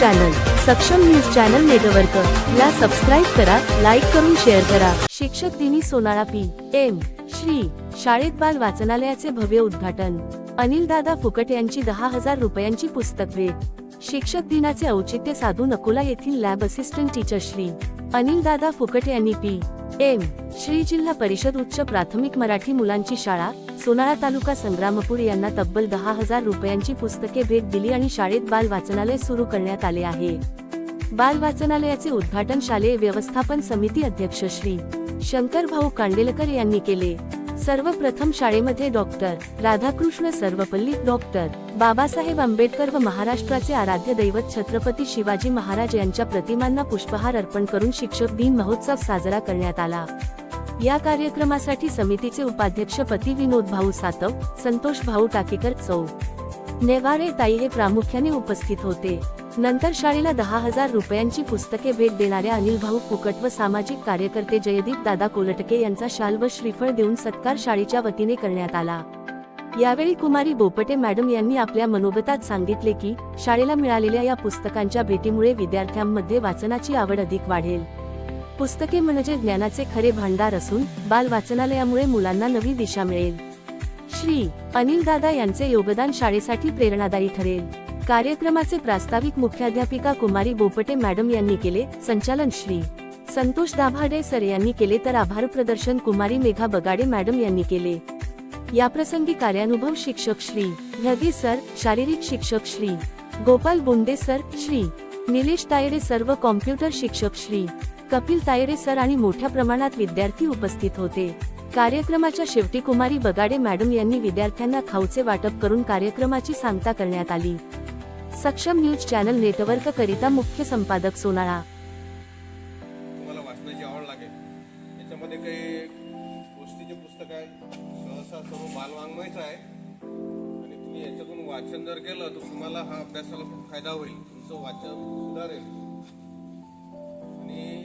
Channel Saksham news channel network ला subscribe करा like करून शेअर करा. शिक्षक दिनी सोनाळा पी. एम. श्री. शाळेत बाल वाचनालयाचे भव्य उद्घाटन. अनिल दादा फुकट यांची दहा हजार रुपयांची पुस्तक भेट शिक्षक दिनाचे औचित्य साधून अकोला येथील lab assistant teacher Shri. Anil Dada Phukat यांनी पी. एम. श्री जिल्हा परिषद उच्च प्राथमिक मराठी मुलांची शाळा सोनाळा तालुका संग्रामपूर यांना तब्बल दहा हजार रुपयांची पुस्तके भेट दिली आणि शाळेत बाल वाचनालय सुरू करण्यात आले आहे. बाल वाचनालयाचे उद्घाटन शालेय व्यवस्थापन समिती अध्यक्ष श्री. शंकर भाऊ कांडेलकर यांनी केले. सर्वप्रथम शाळेमध्ये डॉक्टर राधाकृष्ण सर्वपल्ली डॉक्टर बाबासाहेब आंबेडकर व महाराष्ट्राचे आराध्य दैवत छत्रपती शिवाजी महाराज यांच्या प्रतिमांना पुष्पहार अर्पण करून शिक्षक दिन महोत्सव साजरा करण्यात आला. या कार्यक्रमासाठी समितीचे उपाध्यक्ष पती विनोद भाऊ सातव संतोष भाऊ टाकेकर चौ नेवारे ताई हे प्रामुख्याने उपस्थित होते. नंतर शाळेला दहा हजार रुपयांची पुस्तके भेट देणाऱ्या अनिल भाऊ फुकट व सामाजिक कार्यकर्ते जयदीप दादा कोलटके यांचा शाल व श्रीफळ देऊन सत्कार शाळेच्या वतीने करण्यात आला. यावेळी कुमारी बोपटे मॅडम यांनी आपल्या मनोगतात सांगितले की शाळेला मिळालेल्या या पुस्तकांच्या भेटीमुळे विद्यार्थ्यांमध्ये वाचनाची आवड अधिक वाढेल. पुस्तके म्हणजे ज्ञानाचे खरे भांडार असून बाल वाचनालयामुळे मुलांना नवी दिशा मिळेल. श्री. अनिल दादा यांचे योगदान शाळेसाठी प्रेरणादायी ठरेल. कार्यक्रमाचे प्रास्ताविक मुख्याध्यापिका कुमारी बोपटे मॅडम यांनी केले संचालन श्री. संतोष दाभाडे सर यांनी केले तर आभार प्रदर्शन कुमारी मेघा बगाडे मॅडम यांनी केले. याप्रसंगी कार्यानुभव शिक्षक श्री. ह्यदी सर शारीरिक शिक्षक श्री. गोपाल बोंडे सर श्री. निलेश तायडे सर्व कॉम्प्युटर शिक्षक श्री. कपिल तायरे सर आणि मोठ्या प्रमाणात विद्यार्थी उपस्थित होते. कार्यक्रमाच्या शेवटी कुमारी बगाडे मॅडम यांनी विद्यार्थ्यांना खाऊचे वाटप करून कार्यक्रमाची सांगता करण्यात आली. सक्षम न्यूज चॅनल नेटवर्क करिता मुख्य संपादक सोनाळा. तुम्हाला वाचनाची आवड लागेल. याच्यामध्ये काही गोष्टीचे पुस्तक आहे सहसा सर्व बालवाङ्मयच आहे. आणि तुम्ही याच्यातून वाचन जर केलं तर तुम्हाला हा अभ्यासाला खूप फायदा होईल. तुमचं वाचन सुधारेल. आणि